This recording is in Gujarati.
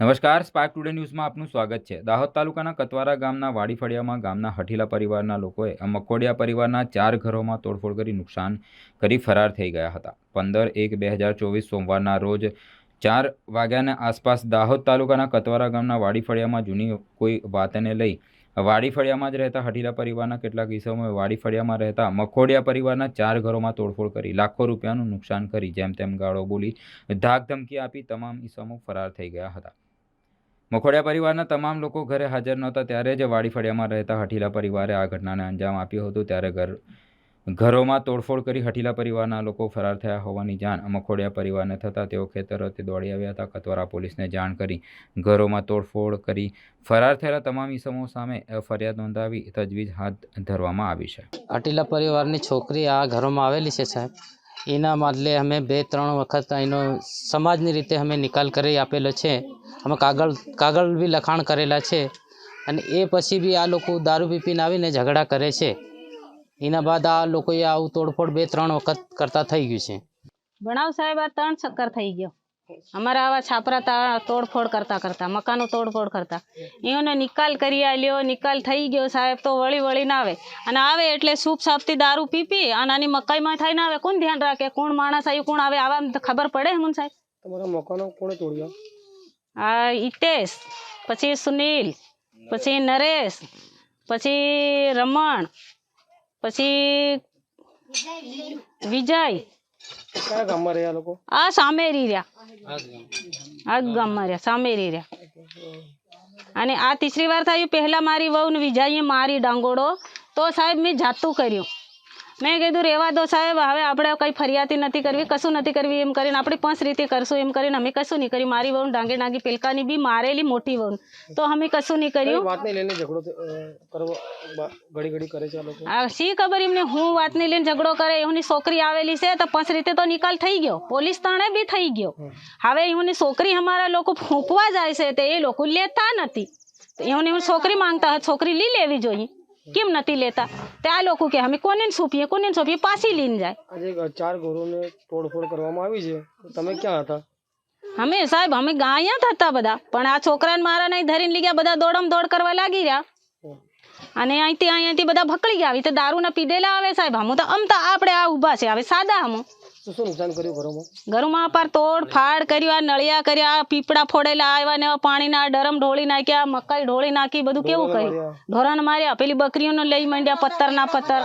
નમસ્કાર સ્પાર્ક ટુડે ન્યૂઝમાં આપનું સ્વાગત છે. દાહોદ તાલુકાના કતવારા ગામના વાડી ફળિયામાં ગામના હઠીલા પરિવારના લોકોએ મકોડિયા પરિવારના ચાર ઘરોમાં તોડફોડ કરી નુકસાન કરી ફરાર થઈ ગયા હતા. પંદર એક બે હજાર ચોવીસ સોમવારના રોજ ચાર વાગ્યાના આસપાસ દાહોદ તાલુકાના કતવારા ગામના વાડી ફળિયામાં જૂની કોઈ વાતને લઈ વાડી ફળિયામાં જ રહેતા હઠીલા પરિવારના કેટલાક ઇસમોએ વાડી ફળિયામાં રહેતા મખોડિયા પરિવારના ચાર ઘરોમાં તોડફોડ કરી લાખો રૂપિયાનું નુકસાન કરી જેમ તેમ ગાળો બોલી ધાક ધમકી આપી તમામ ઈસમો ફરાર થઈ ગયા હતા. મખોડિયા પરિવારના તમામ લોકો ઘરે હાજર નહોતા. ત્યારે જ વાડીફળિયામાં રહેતા હઠીલા પરિવારે આ ઘટનાને અંજામ આપ્યો હતો. ત્યારે ઘર, ઘરોમાં તોડફોડ કરી હઠીલા પરિવારના લોકો ફરાર થયા હોવાની જાણ મખોડિયા પરિવારને થતાં તેઓ ખેતરોથી દોડી આવ્યા હતા. કતવારા પોલીસને જાણ કરી ઘરોમાં તોડફોડ કરી ફરાર થયેલા તમામ ઇસમો સામે ફરિયાદ નોંધાવી તજવીજ હાથ ધરવામાં આવી છે. અટીલા પરિવારની છોકરી આ ઘરોમાં આવેલી છે સાહેબ. એના બદલે અમે બે, ત્રણ વખત એનો સમાજની રીતે અમે નિકાલ કરી આપેલો છે. અમે કાગળ કાગળ બી લખાણ કરેલા છે અને એ પછી બી આ લોકો દારૂ પી પીને આવીને ઝઘડા કરે છે. એના બાદ આ લોકોએ આવું તોડફોડ બે, ત્રણ વખત કરતા થઈ ગયું છે. ભણાવ સાહેબ, આ ત્રણ ચક્કર થઈ ગયો. અમારા આવા છાપરા તા તોડફોડ કરતા કરતા મકાનો તોડફોડ કરતા. એઓને નિકાલ કરી આલ્યો નિકાલ થઈ ગયો સાહેબ તો વળી વળીને આવે. અને આવે એટલે સૂપ સાપથી દારૂ પી પી અને આની મકાઈમાં થઈને આવે. કોણ ધ્યાન રાખે? કોણ માણસ આવ્યું કોણ આવે? આવા ખબર પડે હમણ સાહેબ તમારા મકાનો કોણે તોડ્યા? આ હિતેશ પછી સુનિલ પછી નરેશ પછી રમણ પછી વિજય. કયા ગામમાં રહ્યા લોકો? આ સામેરી રહ્યા. આ જ ગામમાં રહ્યા સામેરી રહ્યા. અને આ તીસરી વાર થયું પહેલા મારી વહુ ને વિજાઈએ મારી ડાંગોડો તો સાહેબ મેં જાતું કર્યું. મેં કીધું રહેવા દો સાહેબ હવે આપણે કંઈ ફરિયાદી નથી કરવી કશું નથી કરવી. એમ કરીને આપણે પાંચ રીતે કરશું એમ કરીને અમે કશું નહીં કર્યું. મારી વહુ ડાંગે ડાંગી પેલકાની બી મારેલી મોટી વહુ તો અમે કશું નહીં કર્યું. વાતને લઈને ઝઘડો થ- અ, કરવા બા- ઘડી ઘડી કરે છે આ શી ખબર એમને? હું વાતને લઈને ઝઘડો કરે એની છોકરી આવેલી છે તો પાંચ રીતે તો નિકાલ થઈ ગયો. પોલીસ તાણે બી થઈ ગયો. હવે એની છોકરી અમારા લોકો ફૂંકવા જાય છે તો એ લોકો લેતા નથી. એમને એવું છોકરી માંગતા હોય છોકરી લઈ લેવી જોઈએ. કેમ નથી લેતા? તે આ લોકો કે અમે કોને સોંપીએ કોને સોંપીએ પાછી લઈને જાય. આજે ચાર ઘરોને તોડફોડ કરવામાં આવી છે. તમે ક્યાં હતા? અમે સાહેબ અમે ગાયા થતા હતા બધા. પણ આ છોકરાને મારા નહીં ધરીને લઈ ગયા બધા દોડમ દોડ કરવા લાગી રહ્યા. અને અહીંથી અહીંયાથી બધા ભકડી ગયા. આવી તો દારૂના પીધેલા આવે સાહેબ. હમ તો આમ તો આપણે આ ઊભા છે. હવે સાદા હમ. શું શું નુકસાન કર્યું ઘરોમાં? ઘરમાં પર તોડ ફાડ કર્યા નળિયા કર્યા પીપળા ફોડેલા આવ્યા ને પાણીના ડરમ ઢોળી નાખ્યા મકાઈ ઢોળી નાખી બધું કેવું કર્યું? ઢોરણ માર્યા પેલી બકરીઓને લઈ માંડ્યા પથ્થરના પથ્થર.